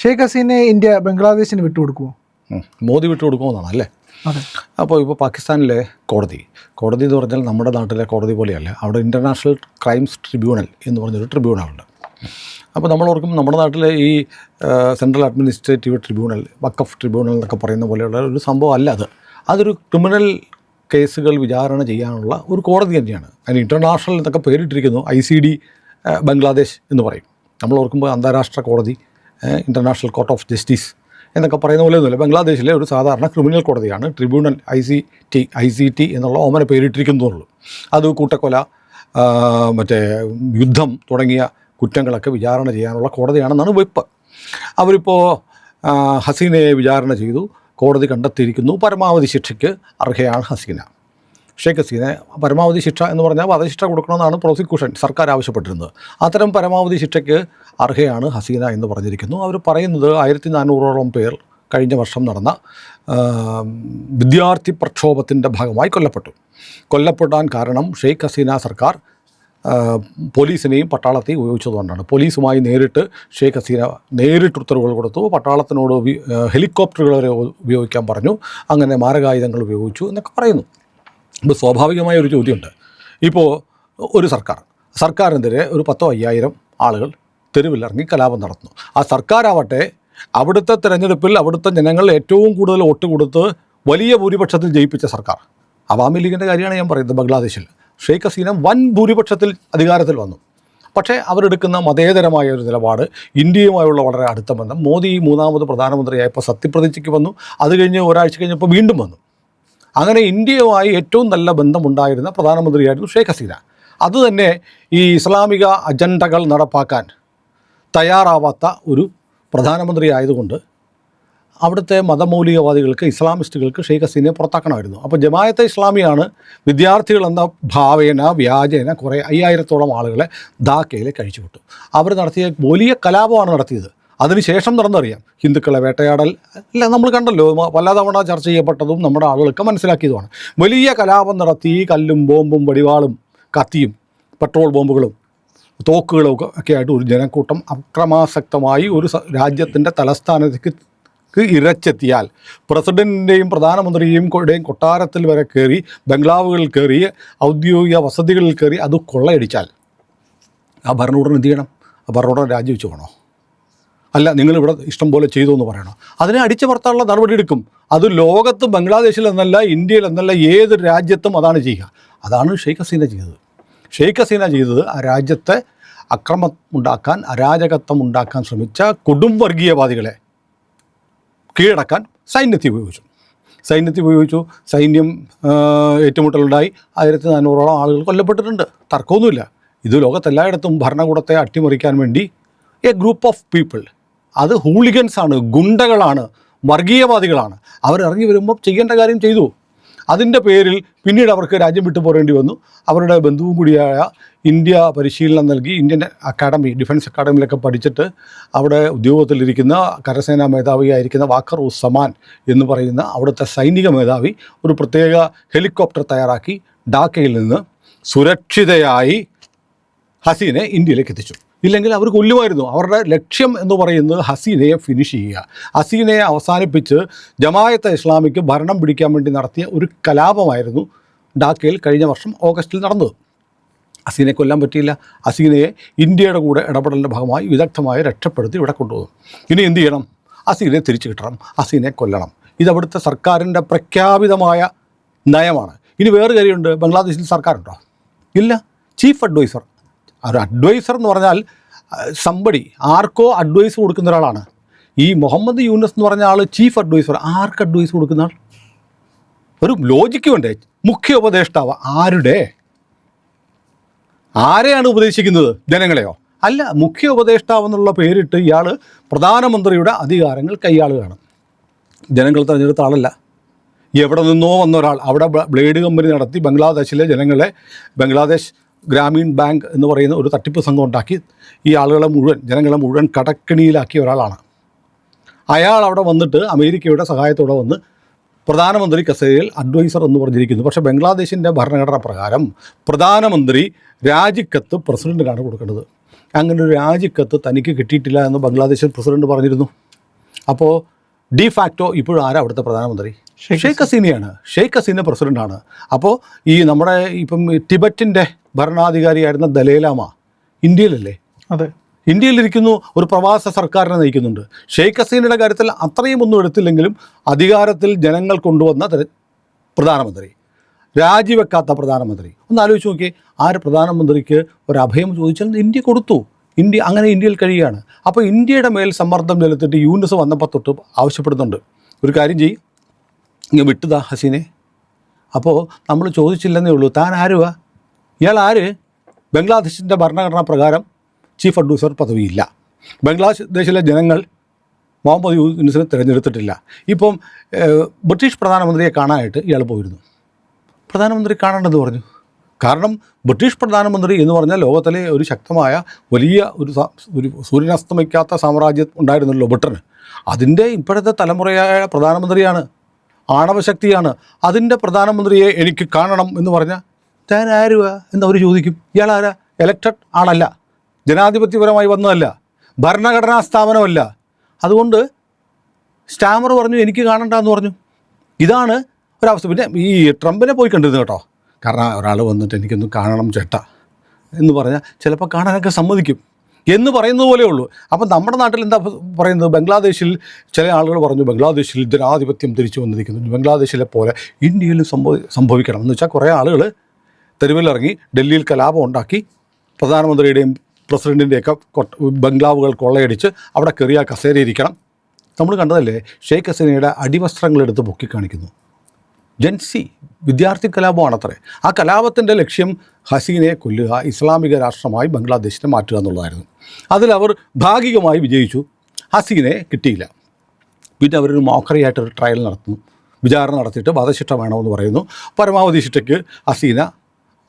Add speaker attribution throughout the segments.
Speaker 1: ഷെയ്ഖ് ഹസീനെ ഇന്ത്യ ബംഗ്ലാദേശിന് വിട്ടുകൊടുക്കുമോ.
Speaker 2: മോദി വിട്ടുകൊടുക്കുമെന്നാണ് അല്ലേ അപ്പോൾ ഇപ്പോൾ പാകിസ്ഥാനിലെ കോടതി കോടതി എന്ന് പറഞ്ഞാൽ നമ്മുടെ നാട്ടിലെ കോടതി പോലെയല്ല അവിടെ ഇന്റർനാഷണൽ ക്രൈംസ് ട്രിബ്യൂണൽ എന്ന് പറഞ്ഞൊരു ട്രിബ്യൂണലുണ്ട് അപ്പോൾ നമ്മൾ ഓർക്കും നമ്മുടെ നാട്ടിലെ ഈ central administrative tribunal Waqf tribunal എന്നൊക്കെ പറയുന്ന പോലെയുള്ള ഒരു സംഭവം അല്ല അത്. അതൊരു ക്രിമിനൽ കേസുകൾ വിചാരണ ചെയ്യാനുള്ള ഒരു കോടതി തന്നെയാണ്. അതിന് ഇന്റർനാഷണൽ എന്നൊക്കെ പേരിട്ടിരിക്കുന്നു ഐ സി ഡി ബംഗ്ലാദേശ് എന്ന് പറയും. നമ്മൾ ഓർക്കുമ്പോൾ അന്താരാഷ്ട്ര കോടതി ഇന്റർനാഷണൽ കോർട്ട് ഓഫ് ജസ്റ്റിസ് എന്നൊക്കെ പറയുന്ന പോലെ ഒന്നുമില്ല. ബംഗ്ലാദേശിലെ ഒരു സാധാരണ ക്രിമിനൽ കോടതിയാണ് tribunal I C T I C T എന്നുള്ള ഓമന പേരിട്ടിരിക്കുന്നതുള്ളൂ. അത് കൂട്ടക്കൊല മറ്റേ യുദ്ധം തുടങ്ങിയ കുറ്റങ്ങളൊക്കെ വിചാരണ ചെയ്യാനുള്ള കോടതിയാണെന്നാണ് വെപ്പ്. അവരിപ്പോൾ ഹസീനയെ വിചാരണ ചെയ്തു. കോടതി കണ്ടെത്തിയിരിക്കുന്നു. പരമാവധി ശിക്ഷയ്ക്ക് അർഹയാണ് ഹസീന. ഷെയ്ഖ് ഹസീനെ പരമാവധി ശിക്ഷ എന്ന് പറഞ്ഞാൽ വധശിക്ഷ കൊടുക്കണമെന്നാണ് പ്രോസിക്യൂഷൻ സർക്കാർ ആവശ്യപ്പെട്ടിരുന്നത്. അത്തരം പരമാവധി ശിക്ഷയ്ക്ക് അർഹയാണ് ഹസീന എന്ന് പറഞ്ഞിരിക്കുന്നു. അവർ പറയുന്നത് ആയിരത്തി നാനൂറോളം പേർ കഴിഞ്ഞ വർഷം നടന്ന വിദ്യാർത്ഥി പ്രക്ഷോഭത്തിന്റെ ഭാഗമായി കൊല്ലപ്പെട്ടു. കൊല്ലപ്പെടാൻ കാരണം ഷെയ്ഖ് ഹസീന സർക്കാർ പോലീസിനെയും പട്ടാളത്തെയും ഉപയോഗിച്ചതുകൊണ്ടാണ്. പോലീസുമായി നേരിട്ട് ഷെയ്ഖ് ഹസീന നേരിട്ട് ഉത്തരവുകൾ കൊടുത്തു. പട്ടാളത്തിനോട് ഹെലികോപ്റ്ററുകൾ വരെ ഉപയോഗിക്കാൻ പറഞ്ഞു. അങ്ങനെ മാരകായുധങ്ങൾ ഉപയോഗിച്ചു എന്നൊക്കെ പറയുന്നു. ഇപ്പോൾ സ്വാഭാവികമായ ഒരു ചോദ്യമുണ്ട്. ഇപ്പോൾ ഒരു സർക്കാർ സർക്കാരിനെതിരെ ഒരു പത്തോ അയ്യായിരം ആളുകൾ തെരുവിലിറങ്ങി കലാപം നടത്തുന്നു. ആ സർക്കാരാവട്ടെ അവിടുത്തെ തെരഞ്ഞെടുപ്പിൽ അവിടുത്തെ ജനങ്ങൾ ഏറ്റവും കൂടുതൽ വോട്ട് കൊടുത്ത് വലിയ ഭൂരിപക്ഷത്തിൽ ജയിപ്പിച്ച സർക്കാർ. അവാമി ലീഗിന്റെ കാര്യമാണ് ഞാൻ പറയുന്നത് ബംഗ്ലാദേശിൽ. ഷെയ്ഖ് ഹസീന വൻ ഭൂരിപക്ഷത്തിൽ അധികാരത്തിൽ വന്നു. പക്ഷേ അവരെടുക്കുന്ന മതേതരമായ ഒരു നിലപാട് ഇന്ത്യയുമായുള്ള വളരെ അടുത്ത ബന്ധം മോദി മൂന്നാമത് പ്രധാനമന്ത്രിയായപ്പോൾ സത്യപ്രതിജ്ഞയ്ക്ക് വന്നു. അത് കഴിഞ്ഞ് ഒരാഴ്ച കഴിഞ്ഞപ്പോൾ വീണ്ടും വന്നു. അങ്ങനെ ഇന്ത്യയുമായി ഏറ്റവും നല്ല ബന്ധമുണ്ടായിരുന്ന പ്രധാനമന്ത്രിയായിരുന്നു ഷെയ്ഖ് ഹസീന. അതുതന്നെ ഈ ഇസ്ലാമിക അജണ്ടകൾ നടപ്പാക്കാൻ തയ്യാറാവാത്ത ഒരു പ്രധാനമന്ത്രി ആയതുകൊണ്ട് അവിടുത്തെ മതമൗലികവാദികൾക്ക് ഇസ്ലാമിസ്റ്റുകൾക്ക് ഷെയ്ഖ് ഹസീനെ പുറത്താക്കണമായിരുന്നു. അപ്പോൾ ജമായത്തെ ഇസ്ലാമിയാണ് വിദ്യാർത്ഥികൾ എന്ന ഭാവേന വ്യാജേന കുറേ അയ്യായിരത്തോളം ആളുകളെ ധാക്കയിൽ വിട്ടു അവർ നടത്തിയ വലിയ കലാപമാണ് നടത്തിയത്. അതിനുശേഷം തുറന്നറിയാം. ഹിന്ദുക്കളെ വേട്ടയാടൽ അല്ല നമ്മൾ കണ്ടല്ലോ പലതവണ ചർച്ച ചെയ്യപ്പെട്ടതും നമ്മുടെ ആളുകൾക്ക് മനസ്സിലാക്കിയതുമാണ്. വലിയ കലാപം നടത്തി കല്ലും ബോംബും വടിവാളും കത്തിയും പെട്രോൾ ബോംബുകളും തോക്കുകളും ഒക്കെ ആയിട്ട് ഒരു ജനക്കൂട്ടം അക്രമാസക്തമായി ഒരു രാജ്യത്തിന്റെ തലസ്ഥാനത്തേക്ക് ഇരച്ചെത്തിയാൽ പ്രസിഡന്റിന്റെയും പ്രധാനമന്ത്രിയും കൂടെയും കൊട്ടാരത്തിൽ വരെ കയറി ബംഗ്ലാവുകളിൽ കയറി ഔദ്യോഗിക വസതികളിൽ കയറി അത് കൊള്ളയടിച്ചാൽ ആ ഭരണകൂടം എന്ത് ചെയ്യണം? ആ ഭരണകൂടം രാജിവെച്ച് പോകണോ? അല്ല നിങ്ങളിവിടെ ഇഷ്ടം പോലെ ചെയ്തു എന്ന് പറയണം. അതിനെ അടിച്ചമർത്താനുള്ള നടപടി എടുക്കും. അത് ലോകത്ത് ബംഗ്ലാദേശിൽ എന്നല്ല ഇന്ത്യയിൽ എന്നല്ല ഏത് രാജ്യത്തും അതാണ് ചെയ്യുക. അതാണ് ഷെയ്ഖ് ഹസീന ചെയ്തത്. ഷെയ്ഖ് ഹസീന ചെയ്തത് ആ രാജ്യത്തെ അക്രമം ഉണ്ടാക്കാൻ അരാജകത്വം ഉണ്ടാക്കാൻ ശ്രമിച്ച കൊടും വർഗീയവാദികളെ കീഴടക്കാൻ സൈന്യത്തെ ഉപയോഗിച്ചു. സൈന്യത്തെ ഉപയോഗിച്ചു. സൈന്യം ഏറ്റുമുട്ടലുണ്ടായി. ആയിരത്തി നാനൂറോളം ആളുകൾ കൊല്ലപ്പെട്ടിട്ടുണ്ട്. തർക്കമൊന്നുമില്ല. ഇത് ലോകത്തെല്ലായിടത്തും ഭരണകൂടത്തെ അട്ടിമറിക്കാൻ വേണ്ടി എ ഗ്രൂപ്പ് ഓഫ് പീപ്പിൾ അത് ഹൂളിഗൻസ് ആണ് ഗുണ്ടകളാണ് വർഗീയവാദികളാണ്. അവരിറങ്ങി വരുമ്പോൾ ചെയ്യേണ്ട കാര്യം ചെയ്തു. അതിന്റെ പേരിൽ പിന്നീട് അവർക്ക് രാജ്യം വിട്ടു പോരേണ്ടി വന്നു. അവരുടെ ബന്ധുവും കൂടിയായ ഇന്ത്യ പരിശീലനം നൽകി. ഇന്ത്യൻ അക്കാഡമി ഡിഫൻസ് അക്കാഡമിയിലൊക്കെ പഠിച്ചിട്ട് അവിടെ ഉദ്യോഗത്തിലിരിക്കുന്ന കരസേനാ മേധാവിയായിരിക്കുന്ന വാക്കർ ഉസ്സമാൻ എന്ന് പറയുന്ന അവിടുത്തെ സൈനിക മേധാവി ഒരു പ്രത്യേക ഹെലികോപ്റ്റർ തയ്യാറാക്കി ഡാക്കയിൽ നിന്ന് സുരക്ഷിതയായി ഹസീനെ ഇന്ത്യയിലേക്ക് എത്തിച്ചു. ഇല്ലെങ്കിൽ അവർ കൊല്ലുമായിരുന്നു. അവരുടെ ലക്ഷ്യം എന്ന് പറയുന്നത് ഹസീനയെ ഫിനിഷ് ചെയ്യുക. ഹസീനയെ അവസാനിപ്പിച്ച് ജമായത്തെ ഇസ്ലാമിക്ക് ഭരണം പിടിക്കാൻ വേണ്ടി നടത്തിയ ഒരു കലാപമായിരുന്നു ഡാക്കയിൽ കഴിഞ്ഞ വർഷം ഓഗസ്റ്റിൽ നടന്നത്. ഹസീനെ കൊല്ലാൻ പറ്റിയില്ല. ഹസീനയെ ഇന്ത്യയുടെ കൂടെ ഇടപെടലിന്റെ ഭാഗമായി വിദഗ്ധമായി രക്ഷപ്പെടുത്തി ഇവിടെ കൊണ്ടുപോകും. ഇനി എന്ത് ചെയ്യണം? ഹസീനെ തിരിച്ചു കിട്ടണം. ഹസീനെ കൊല്ലണം. ഇത് അവിടുത്തെ സർക്കാരിന്റെ പ്രഖ്യാപിതമായ നയമാണ്. ഇനി വേറെ കാര്യമുണ്ട്. ബംഗ്ലാദേശിൽ സർക്കാരുണ്ടോ? ഇല്ല. Chief adviser. ഒരു അഡ്വൈസർ എന്ന് പറഞ്ഞാൽ സമ്പടി ആർക്കോ അഡ്വൈസ് കൊടുക്കുന്ന ഒരാളാണ്. ഈ മുഹമ്മദ് യൂനസ് എന്ന് പറഞ്ഞ ആൾ ചീഫ് അഡ്വൈസർ ആർക്ക് അഡ്വൈസ് കൊടുക്കുന്ന ആൾ? ഒരു ലോജിക്ക് വേണ്ടേ മുഖ്യ ഉപദേഷ്ടാവ് ആരുടെ? ആരെയാണ് ഉപദേശിക്കുന്നത് ജനങ്ങളെയോ? അല്ല മുഖ്യ ഉപദേഷ്ടാവ് എന്നുള്ള പേരിട്ട് ഇയാൾ പ്രധാനമന്ത്രിയുടെ അധികാരങ്ങൾ കൈയാളുകയാണ്. ജനങ്ങൾ തിരഞ്ഞെടുത്ത ആളല്ല. എവിടെ നിന്നോ വന്ന ഒരാൾ അവിടെ ബ്ലേഡ് കമ്പനി നടത്തി ബംഗ്ലാദേശിലെ ജനങ്ങളെ ബംഗ്ലാദേശ് ഗ്രാമീൺ ബാങ്ക് എന്ന് പറയുന്ന ഒരു തട്ടിപ്പ് സംഘം ഉണ്ടാക്കി ഈ ആളുകളെ മുഴുവൻ ജനങ്ങളെ മുഴുവൻ കടക്കിണിയിലാക്കിയ ഒരാളാണ്. അയാൾ അവിടെ വന്നിട്ട് അമേരിക്കയുടെ സഹായത്തോടെ വന്ന് പ്രധാനമന്ത്രി കസേരയിൽ അഡ്വൈസർ എന്ന് പറഞ്ഞിരിക്കുന്നു. പക്ഷേ ബംഗ്ലാദേശിന്റെ ഭരണഘടന പ്രകാരം പ്രധാനമന്ത്രി രാജിക്കത്ത് പ്രസിഡന്റിനാണ് കൊടുക്കേണ്ടത്. അങ്ങനെ ഒരു രാജിക്കത്ത് തനിക്ക് കിട്ടിയിട്ടില്ല എന്ന് ബംഗ്ലാദേശിൽ പ്രസിഡന്റ് പറഞ്ഞിരുന്നു. അപ്പോൾ ഡി ഫാക്ടോ ഇപ്പോഴും ആരാ അവിടുത്തെ പ്രധാനമന്ത്രി? ഷെയ്ഖ് ഹസീനയാണ്. ഷെയ്ഖ് ഹസീന പ്രസിഡന്റാണ് അപ്പോൾ ഈ നമ്മുടെ ഇപ്പം ടിബറ്റിന്റെ ഭരണാധികാരിയായിരുന്ന ദലൈലാമ ഇന്ത്യയിലല്ലേ?
Speaker 1: അതെ.
Speaker 2: ഇന്ത്യയിലിരിക്കുന്നു ഒരു പ്രവാസ സർക്കാരിനെ നയിക്കുന്നുണ്ട്. ഷെയ്ഖ് ഹസീനയുടെ കാര്യത്തിൽ അത്രയും ഒന്നും എടുത്തില്ലെങ്കിലും അധികാരത്തിൽ ജനങ്ങൾ കൊണ്ടുവന്ന തെര- പ്രധാനമന്ത്രി. രാജിവെക്കാത്ത പ്രധാനമന്ത്രി. ഒന്ന് ആലോചിച്ച് നോക്കിയേ ആര് പ്രധാനമന്ത്രിക്ക് ഒരു അഭയം ചോദിച്ചാൽ ഇന്ത്യ കൊടുത്തു. ഇന്ത്യ അങ്ങനെ ഇന്ത്യയിൽ കഴിയുകയാണ്. അപ്പോൾ ഇന്ത്യയുടെ മേൽ സമ്മർദ്ദം ചെലുത്തിട്ട് യൂണിസ് വന്നപ്പോൾ തൊട്ട് ആവശ്യപ്പെടുന്നുണ്ട്. ഒരു കാര്യം ചെയ്യും. ഇങ്ങനെ വിട്ടുതാ ഹസീനെ. അപ്പോൾ നമ്മൾ ചോദിച്ചില്ലെന്നേ ഉള്ളൂ. താൻ ആരുവാ? ഇയാൾ ആര് ബംഗ്ലാദേശിന്റെ ഭരണഘടനാ പ്രകാരം ചീഫ് അഡ്വൈസർ പദവിയില്ല. ബംഗ്ലാദേശിലെ ജനങ്ങൾ മുഹമ്മദ് യൂനിസിനെ തിരഞ്ഞെടുത്തിട്ടില്ല. ഇപ്പം ബ്രിട്ടീഷ് പ്രധാനമന്ത്രിയെ കാണാനായിട്ട് ഇയാൾ പോയിരുന്നു. പ്രധാനമന്ത്രി കാണേണ്ടത് പറഞ്ഞു. കാരണം ബ്രിട്ടീഷ് പ്രധാനമന്ത്രി എന്ന് പറഞ്ഞാൽ ലോകത്തിലെ ഒരു ശക്തമായ വലിയ ഒരു ഒരു സൂര്യനസ്തമിക്കാത്ത സാമ്രാജ്യം ഉണ്ടായിരുന്നല്ലോ ബ്രിട്ടന്. അതിന്റെ ഇപ്പോഴത്തെ തലമുറയായ പ്രധാനമന്ത്രിയാണ്. ആണവശക്തിയാണ്. അതിന്റെ പ്രധാനമന്ത്രിയെ എനിക്ക് കാണണം എന്ന് പറഞ്ഞാൽ താൻ ആരുവാ? എന്ന് അവർ ചോദിക്കും? ഇയാൾ ആരാ? എലക്റ്റഡ് ആളല്ല. ജനാധിപത്യപരമായി വന്നതല്ല. ഭരണഘടനാ സ്ഥാപനമല്ല. അതുകൊണ്ട് സ്റ്റാമർ പറഞ്ഞു എനിക്ക് കാണണ്ട എന്ന് പറഞ്ഞു. ഇതാണ് ഒരവസ്ഥ. പിന്നെ ഈ ട്രംപിനെ പോയി കണ്ടിരുന്നു കേട്ടോ. കാരണം ഒരാൾ വന്നിട്ട് എനിക്കൊന്ന് കാണണം ചേട്ടാ എന്ന് പറഞ്ഞാൽ ചിലപ്പോൾ കാണാനൊക്കെ സമ്മതിക്കും. എന്ന് പറയുന്നത് പോലെ ഉള്ളൂ. അപ്പം നമ്മുടെ നാട്ടിൽ എന്താ പറയുന്നത്? ബംഗ്ലാദേശിൽ ചില ആളുകൾ പറഞ്ഞു ബംഗ്ലാദേശിൽ ജനാധിപത്യം തിരിച്ചു വന്നിരിക്കുന്നു. ബംഗ്ലാദേശിലെ പോലെ ഇന്ത്യയിലും സംഭവ സംഭവിക്കണം. എന്ന് വെച്ചാൽ കുറേ ആളുകൾ തെരുവിലിറങ്ങി ഡൽഹിയിൽ കലാപം ഉണ്ടാക്കി പ്രധാനമന്ത്രിയുടെയും പ്രസിഡന്റിന്റെയൊക്കെ ബംഗ്ലാവുകൾ കൊള്ളയടിച്ച് അവിടെ കയറിയ കസേരയിരിക്കണം നമ്മൾ കണ്ടതല്ലേ ഷെയ്ഖ് ഹസീനയുടെ അടിവസ്ത്രങ്ങളെടുത്ത് പൊക്കി കാണിക്കുന്നു. ജൻസി വിദ്യാർത്ഥി കലാപമാണത്രേ. ആ കലാപത്തിന്റെ ലക്ഷ്യം ഹസീനയെ കൊല്ലുക ഇസ്ലാമിക രാഷ്ട്രമായി ബംഗ്ലാദേശിനെ മാറ്റുക എന്നുള്ളതായിരുന്നു. അതിലവർ ഭാഗികമായി വിജയിച്ചു. ഹസീനയെ കിട്ടിയില്ല. പിന്നെ അവരൊരു മോക്കറിയായിട്ടൊരു ട്രയൽ നടത്തുന്നു. വിചാരണ നടത്തിയിട്ട് വധശിക്ഷ വേണമെന്ന് പറയുന്നു. പരമാവധി ശിക്ഷയ്ക്ക് ഹസീന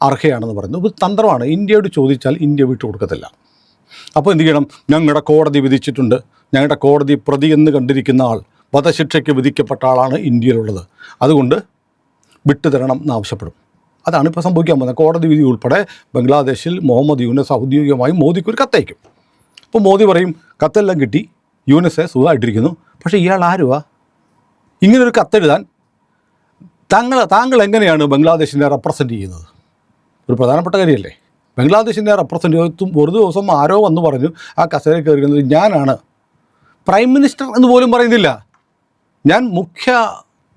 Speaker 2: അർഹയാണെന്ന് പറയുന്നു. ഇത് തന്ത്രമാണ്. ഇന്ത്യയോട് ചോദിച്ചാൽ ഇന്ത്യ വിട്ടു കൊടുക്കത്തില്ല. അപ്പോൾ എന്ത് ചെയ്യണം? ഞങ്ങളുടെ കോടതി വിധിച്ചിട്ടുണ്ട്. ഞങ്ങളുടെ കോടതി പ്രതി എന്ന് കണ്ടിരിക്കുന്ന ആൾ വധശിക്ഷയ്ക്ക് വിധിക്കപ്പെട്ട ആളാണ് ഇന്ത്യയിലുള്ളത്. അതുകൊണ്ട് വിട്ടുതരണം എന്നാവശ്യപ്പെടും അതാണ് ഇപ്പോൾ സംഭവിക്കാൻ പോകുന്നത്. കോടതി വിധി ഉൾപ്പെടെ ബംഗ്ലാദേശിൽ മുഹമ്മദ് യൂനസ് ഔദ്യോഗികമായി മോദിക്ക് ഒരു കത്തയക്കും. അപ്പോൾ മോദി പറയും കത്തെല്ലാം കിട്ടി. യൂനസെ സുഖമായിട്ടിരിക്കുന്നു. പക്ഷേ ഇയാൾ ആരുവാ? ഇങ്ങനൊരു കത്തെഴുതാൻ താങ്കൾ താങ്കൾ എങ്ങനെയാണ് ബംഗ്ലാദേശിനെ റെപ്രസെന്റ് ചെയ്യുന്നത്? ഒരു പ്രധാനപ്പെട്ട കാര്യമല്ലേ? ബംഗ്ലാദേശിന്റെ റെപ്രസെന്റേറ്റീവ് ഒരു ദിവസം ആരോ വന്ന് പറഞ്ഞു ആ കസേര കയറിയിരുന്നത് ഞാനാണ്. പ്രൈം മിനിസ്റ്റർ എന്ന് പോലും പറയുന്നില്ല. ഞാൻ മുഖ്യ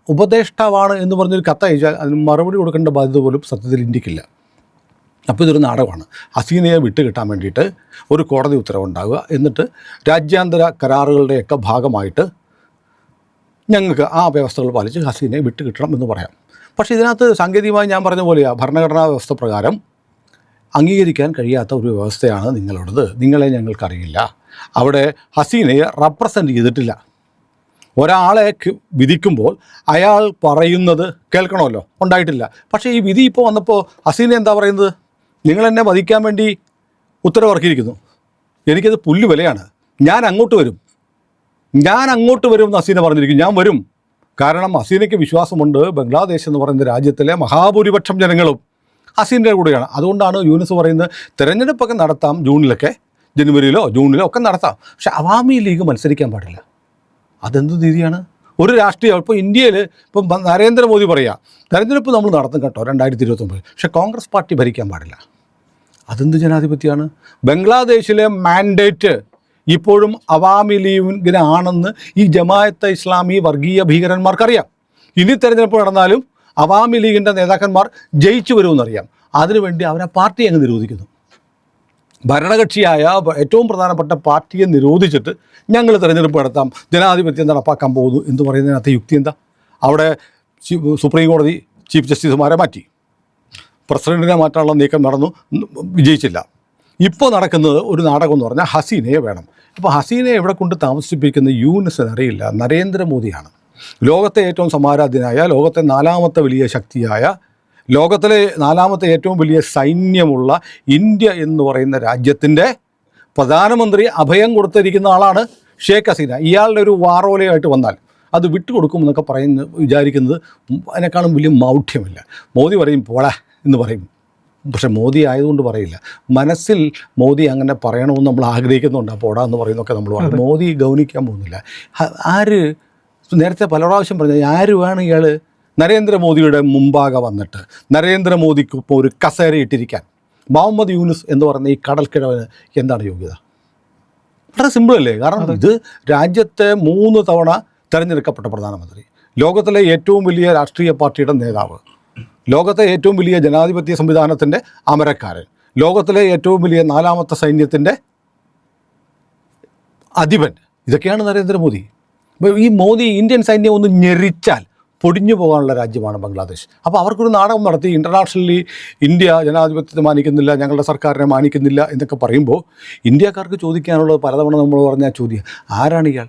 Speaker 2: ഉപദേഷ്ടാവാണ് എന്ന് പറഞ്ഞൊരു കത്ത് അയച്ചാൽ അതിന് മറുപടി കൊടുക്കേണ്ട ബാധ്യത പോലും സത്യത്തിൽ ഇന്ത്യക്കില്ല. അപ്പോൾ ഇതൊരു നാടകമാണ്. ഹസീനയെ വിട്ടുകിട്ടാൻ വേണ്ടിയിട്ട് ഒരു കോടതി ഉത്തരവുണ്ടാകുക എന്നിട്ട് രാജ്യാന്തര കരാറുകളുടെയൊക്കെ ഭാഗമായിട്ട് ഞങ്ങൾക്ക് ആ വ്യവസ്ഥകൾ പാലിച്ച് ഹസീനയെ വിട്ടുകിട്ടണം എന്ന് പറയാം. പക്ഷേ ഇതിനകത്ത് സാങ്കേതികമായി ഞാൻ പറഞ്ഞ പോലെയാണ് ഭരണഘടനാ വ്യവസ്ഥ പ്രകാരം അംഗീകരിക്കാൻ കഴിയാത്ത ഒരു വ്യവസ്ഥയാണ് നിങ്ങളുടേത്. നിങ്ങളെ ഞങ്ങൾക്കറിയില്ല. അവിടെ ഹസീനയെ റെപ്രസെന്റ് ചെയ്തിട്ടില്ല. ഒരാളെ വിധിക്കുമ്പോൾ അയാൾ പറയുന്നത് കേൾക്കണമല്ലോ. ഉണ്ടായിട്ടില്ല. പക്ഷേ ഈ വിധി ഇപ്പോൾ വന്നപ്പോൾ ഹസീന എന്താ പറയുന്നത്? നിങ്ങൾ എന്നെ വധിക്കാൻ വേണ്ടി ഉത്തരവിറക്കിയിരിക്കുന്നു. എനിക്കത് പുല്ല് വിലയാണ് ഞാൻ അങ്ങോട്ട് വരും. ഞാൻ അങ്ങോട്ട് വരും എന്ന് ഹസീന പറഞ്ഞിരിക്കും ഞാൻ വരും. കാരണം ഹസീനയ്ക്ക് വിശ്വാസമുണ്ട്. ബംഗ്ലാദേശ് എന്ന് പറയുന്ന രാജ്യത്തിലെ മഹാഭൂരിപക്ഷം ജനങ്ങളും ഹസീന്റെ കൂടെയാണ്. അതുകൊണ്ടാണ് യൂനിസ് പറയുന്നത് തിരഞ്ഞെടുപ്പൊക്കെ നടത്താം ജൂണിലൊക്കെ ജനുവരിയിലോ ജൂണിലോ ഒക്കെ നടത്താം. പക്ഷെ അവാമി ലീഗ് മത്സരിക്കാൻ പാടില്ല. അതെന്ത് രീതിയാണ്? ഒരു രാഷ്ട്രീയം ഇപ്പോൾ ഇന്ത്യയിൽ ഇപ്പം നരേന്ദ്രമോദി പറയുക തെരഞ്ഞെടുപ്പ് നമ്മൾ നടത്തും കേട്ടോ രണ്ടായിരത്തി ഇരുപത്തൊമ്പത് പക്ഷേ കോൺഗ്രസ് പാർട്ടി ഭരിക്കാൻ പാടില്ല. അതെന്ത് ജനാധിപത്യമാണ്? ബംഗ്ലാദേശിലെ മാൻഡേറ്റ് ഇപ്പോഴും അവാമി ലീഗിനാണെന്ന് ഈ ജമായത്തെ ഇസ്ലാമി വർഗീയ ഭീകരന്മാർക്കറിയാം. ഇനി തെരഞ്ഞെടുപ്പ് നടന്നാലും അവാമി ലീഗിന്റെ നേതാക്കന്മാർ ജയിച്ചു വരുമെന്നറിയാം. അതിനുവേണ്ടി അവരെ പാർട്ടി അങ്ങ് നിരോധിക്കുന്നു. ഭരണകക്ഷിയായ ഏറ്റവും പ്രധാനപ്പെട്ട പാർട്ടിയെ നിരോധിച്ചിട്ട് ഞങ്ങൾ തിരഞ്ഞെടുപ്പ് നടത്താം ജനാധിപത്യം നടപ്പാക്കാൻ പോകുന്നു എന്ന് പറയുന്നതിനകത്ത് യുക്തി എന്താ? അവിടെ സുപ്രീം കോടതി ചീഫ് ജസ്റ്റിസുമാരെ മാറ്റി. പ്രസിഡന്റിനെ മാറ്റാനുള്ള നീക്കം നടന്നു വിജയിച്ചില്ല. ഇപ്പോൾ നടക്കുന്നത് ഒരു നാടകം എന്ന് പറഞ്ഞാൽ ഹസീനയെ വേണം. ഇപ്പോൾ ഹസീനയെ എവിടെ കൊണ്ട് താമസിപ്പിക്കുന്ന യൂനിസിന് അറിയില്ല നരേന്ദ്രമോദിയാണ്. ലോകത്തെ ഏറ്റവും സമാരാധ്യനായ ലോകത്തെ നാലാമത്തെ വലിയ ശക്തിയായ ലോകത്തിലെ നാലാമത്തെ ഏറ്റവും വലിയ സൈന്യമുള്ള ഇന്ത്യ എന്ന് പറയുന്ന രാജ്യത്തിന്റെ പ്രധാനമന്ത്രി അഭയം കൊടുത്തിരിക്കുന്ന ആളാണ് ഷേഖ് ഹസീന. ഇയാളുടെ ഒരു വാറോലയായിട്ട് വന്നാൽ അത് വിട്ടുകൊടുക്കുമെന്നൊക്കെ പറയുന്ന വിചാരിക്കുന്നത് അതിനേക്കാളും വലിയ മൗഢ്യമില്ല. മോദി പറയും പോടാ എന്ന് പറയും. പക്ഷെ മോദി ആയതുകൊണ്ട് പറയില്ല. മനസ്സിൽ മോദി അങ്ങനെ പറയണമെന്ന് നമ്മൾ ആഗ്രഹിക്കുന്നുണ്ട്. അപ്പോൾ ഓടാ എന്ന് പറയുന്നൊക്കെ നമ്മൾ പറയും. മോദി ഗൗനിക്കാൻ പോകുന്നില്ല. ആര് നേരത്തെ പല പ്രാവശ്യം പറഞ്ഞു ആരുമാണ് ഇയാൾ നരേന്ദ്രമോദിയുടെ മുമ്പാകെ വന്നിട്ട് നരേന്ദ്രമോദിക്കൊപ്പം ഒരു കസേര ഇട്ടിരിക്കാൻ. മുഹമ്മദ് യൂനുസ് എന്ന് പറയുന്ന ഈ കടൽക്കിഴവന് എന്താണ് യോഗ്യത? വളരെ സിമ്പിൾ അല്ലേ? കാരണം ഇത് രാജ്യത്തെ മൂന്ന് തവണ തിരഞ്ഞെടുക്കപ്പെട്ട പ്രധാനമന്ത്രി. ലോകത്തിലെ ഏറ്റവും വലിയ രാഷ്ട്രീയ പാർട്ടിയുടെ നേതാവ്. ലോകത്തെ ഏറ്റവും വലിയ ജനാധിപത്യ സംവിധാനത്തിന്റെ അമരക്കാരൻ. ലോകത്തിലെ ഏറ്റവും വലിയ നാലാമത്തെ സൈന്യത്തിന്റെ അധിപൻ. ഇതൊക്കെയാണ് നരേന്ദ്രമോദി. അപ്പോൾ ഈ മോദി ഇന്ത്യൻ സൈന്യം ഒന്ന് ഞെരിച്ചാൽ പൊടിഞ്ഞു പോകാനുള്ള രാജ്യമാണ് ബംഗ്ലാദേശ്. അപ്പോൾ അവർക്കൊരു നാടകം നടത്തി ഇന്റർനാഷണലി ഇന്ത്യ ജനാധിപത്യത്തെ മാനിക്കുന്നില്ല ഞങ്ങളുടെ സർക്കാരിനെ മാനിക്കുന്നില്ല എന്നൊക്കെ പറയുമ്പോൾ ഇന്ത്യക്കാർക്ക് ചോദിക്കാനുള്ളത് പലതവണ നമ്മൾ പറഞ്ഞ ചോദ്യം ആരാണ് ഇയാൾ?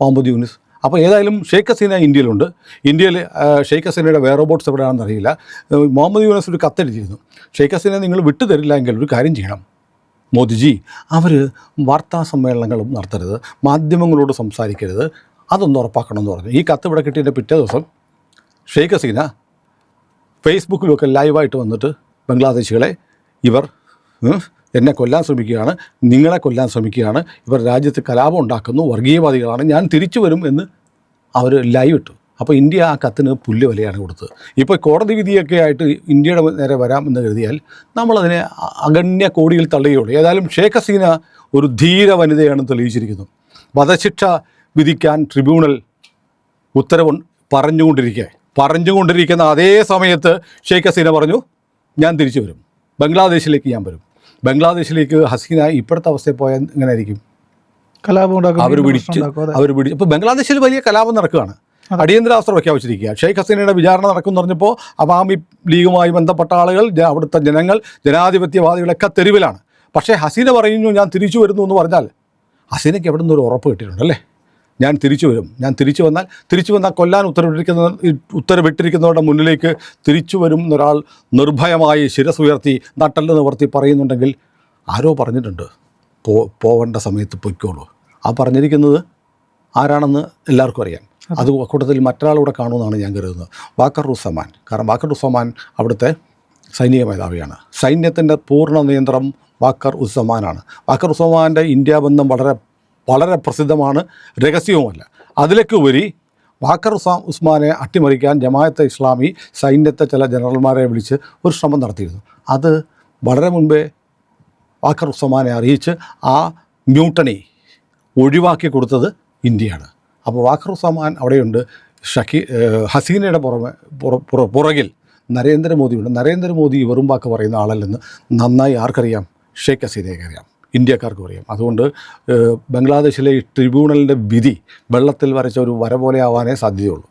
Speaker 2: മുഹമ്മദ് യൂനിസ്. അപ്പോൾ ഏതായാലും ഷെയ്ഖ് ഹസീന ഇന്ത്യയിലുണ്ട്. ഇന്ത്യയിൽ ഷെയ്ഖ് ഹസീനയുടെ വേറെ റോബോട്ട്സ് എവിടെയാണെന്ന് അറിയില്ല. മുഹമ്മദ് യൂനസ് ഒരു കത്തെഴുതിയിരുന്നു. ഷെയ്ഖ് ഹസീനെ നിങ്ങൾ വിട്ടു തരില്ല എങ്കിൽ ഒരു കാര്യം ചെയ്യണം. മോദിജി അവർ വാർത്താ സമ്മേളനങ്ങളും നടത്തരുത്. മാധ്യമങ്ങളോട് സംസാരിക്കരുത്. അതൊന്ന് ഉറപ്പാക്കണമെന്ന് പറഞ്ഞു. ഈ കത്ത് ഇവിടെ കിട്ടിയതിന്റെ പിറ്റേ ദിവസം ഷെയ്ഖ് ഹസീന ഫേസ്ബുക്കിലൊക്കെ ലൈവായിട്ട് വന്നിട്ട് ബംഗ്ലാദേശികളെ ഇവർ എന്നെ കൊല്ലാൻ ശ്രമിക്കുകയാണ് നിങ്ങളെ കൊല്ലാൻ ശ്രമിക്കുകയാണ്. ഇവർ രാജ്യത്ത് കലാപം ഉണ്ടാക്കുന്നു വർഗീയവാദികളാണ്. ഞാൻ തിരിച്ചു വരും എന്ന് അവർ ലൈവ് ഇട്ടു അപ്പോൾ ഇന്ത്യ ആ കത്തിന് പുല്ല് വിലയാണ് കൊടുത്തത്. ഇപ്പോൾ കോടതി വിധിയൊക്കെ ആയിട്ട് ഇന്ത്യയുടെ നേരെ വരാമെന്ന് കരുതിയാൽ നമ്മളതിനെ അഗണ്യ കോടിയിൽ തള്ളുകയുള്ളൂ. ഏതായാലും ഷേഖ് ഹസീന ഒരു ധീര വനിതയാണെന്ന് തെളിയിച്ചിരിക്കുന്നു. വധശിക്ഷ വിധിക്കാൻ ട്രിബ്യൂണൽ ഉത്തരവ് പറഞ്ഞുകൊണ്ടിരിക്കുക പറഞ്ഞുകൊണ്ടിരിക്കുന്ന അതേ സമയത്ത് ഷെയ്ഖ് ഹസീന പറഞ്ഞു ഞാൻ തിരിച്ചു വരും. ബംഗ്ലാദേശിലേക്ക് ഞാൻ വരും. ബംഗ്ലാദേശിലേക്ക് ഹസീന ഇപ്പോഴത്തെ അവസ്ഥയിൽ പോയാൽ എങ്ങനെ ആയിരിക്കും?
Speaker 1: കലാപം
Speaker 2: അവർ പിടിച്ച്. അവർ പിടിച്ച് ഇപ്പോൾ ബംഗ്ലാദേശിൽ വലിയ കലാപം നടക്കുകയാണ്. അടിയന്തരാവസ്ഥ പ്രഖ്യാപിച്ചിരിക്കുക. ഷെയ്ഖ് ഹസീനയുടെ വിചാരണ നടക്കും പറഞ്ഞപ്പോൾ അവാമി ലീഗുമായി ബന്ധപ്പെട്ട ആളുകൾ അവിടുത്തെ ജനങ്ങൾ ജനാധിപത്യവാദികളൊക്കെ തെരുവിലാണ്. പക്ഷേ ഹസീന പറയുന്നു ഞാൻ തിരിച്ചു വരുന്നു എന്ന് പറഞ്ഞാൽ ഹസീനയ്ക്ക് എവിടെ നിന്ന് ഒരു ഉറപ്പ് കിട്ടിയിട്ടുണ്ടല്ലേ? ഞാൻ തിരിച്ചു വരും. ഞാൻ തിരിച്ചു വന്നാൽ തിരിച്ചു വന്നാൽ കൊല്ലാൻ ഉത്തരവിട്ടിരിക്കുന്ന ഉത്തരവിട്ടിരിക്കുന്നവരുടെ മുന്നിലേക്ക് തിരിച്ചു വരും എന്നൊരാൾ നിർഭയമായി ശിരസുയർത്തി നട്ടൽ നിവർത്തി പറയുന്നുണ്ടെങ്കിൽ ആരോ പറഞ്ഞിട്ടുണ്ട് പോ പോവേണ്ട സമയത്ത് പൊയ്ക്കോളൂ. ആ പറഞ്ഞിരിക്കുന്നത് ആരാണെന്ന് എല്ലാവർക്കും അറിയാം. അത്. കൂട്ടത്തിൽ മറ്റൊരാളൂടെ കാണുമെന്നാണ് ഞാൻ കരുതുന്നത്. വാക്കർ റുസമാൻ കാരണം വാക്കർ റുസമാൻ അവിടുത്തെ സൈനിക മേധാവിയാണ്. സൈന്യത്തിന്റെ പൂർണ നിയന്ത്രണം വാക്കർ ഉസ്സമാനാണ്. വാക്കർ ഉസ്സമാന്റെ ഇന്ത്യ ബന്ധം വളരെ വളരെ പ്രസിദ്ധമാണ്. രഹസ്യവുമല്ല. അതിലേക്ക് ഉപരി വാക്കർ ഉസാം ഉസ്മാനെ അട്ടിമറിക്കാൻ ജമാഅത്തെ ഇസ്ലാമി സൈന്യത്തെ ചില ജനറൽമാരെ വിളിച്ച് ഒരു ശ്രമം നടത്തിയിരുന്നു. അത് വളരെ മുൻപേ വാക്കർ ഉസ്മാനെ അറിയിച്ച് ആ മ്യൂട്ടണി ഒഴിവാക്കി കൊടുത്തത് ഇന്ത്യയാണ്. അപ്പോൾ വാക്കർ ഉസ്മാൻ അവിടെയുണ്ട്. ഷക്കി ഹസീനയുടെ പുറമെ പുറ- പുറ- പുറകിൽ നരേന്ദ്രമോദിയുണ്ട്. നരേന്ദ്രമോദി വെറും വാക്ക് പറയുന്ന ആളല്ലെന്ന് നന്നായി ആർക്കറിയാം? ഷെയ്ഖ് ഹസീനയ്ക്ക് അറിയാം. ഇന്ത്യക്കാർക്കും അറിയാം അതുകൊണ്ട് ബംഗ്ലാദേശിലെ ഈ ട്രിബ്യൂണലിന്റെ വിധി വെള്ളത്തിൽ വരച്ച ഒരു വര പോലെ ആവാനേ സാധ്യതയുള്ളൂ.